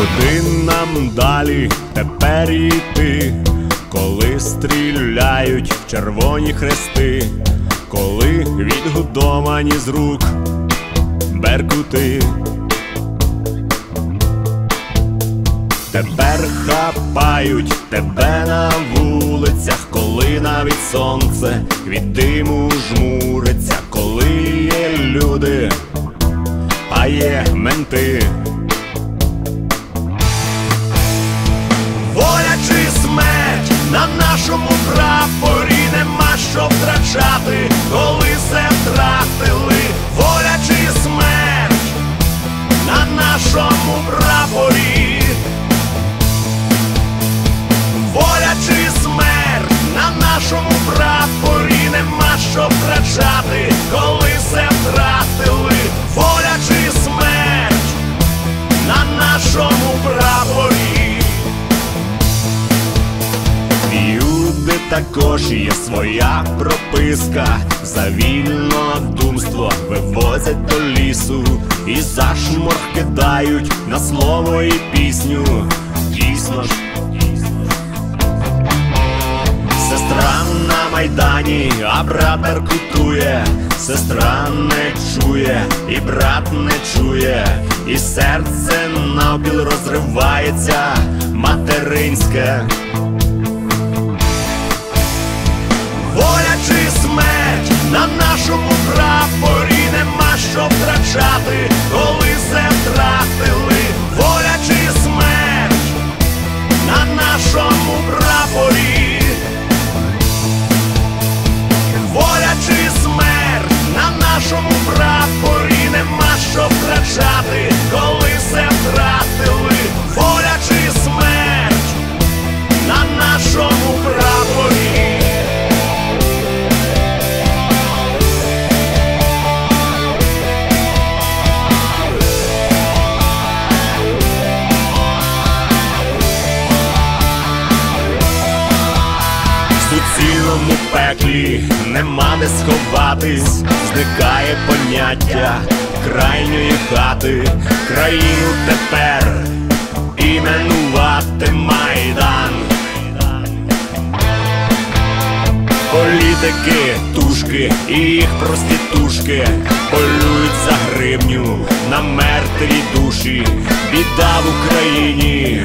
Куди нам далі тепер йти, коли стріляють в червоні хрести, коли відгодовані з рук беркути. Тепер хапають тебе на вулицях, коли навіть сонце від диму жмуриться, коли є люди, а є менти. Що коли все втратили. Воля чи смерть на нашому прапорі. Воля чи смерть на нашому прапорі нема що втрачати, коли все втратили. Також є своя прописка, за вільнодумство вивозять до лісу і зашморг кидають на слово і пісню. Дійсно ж, сестра на майдані, а брат аркутує, сестра не чує, і брат не чує, і серце навпіл розривається, материнське. Чи смерть на нашому прапорі нема що втрачати, коли все втратили. Воля чи смерть на нашому прапорі. Суцільному нема де сховатись, зникає поняття крайньої хати, країну тепер іменувати майдан. Політики, тушки і їх проститушки полюють за гривню на мертві душі. Біда в Україні,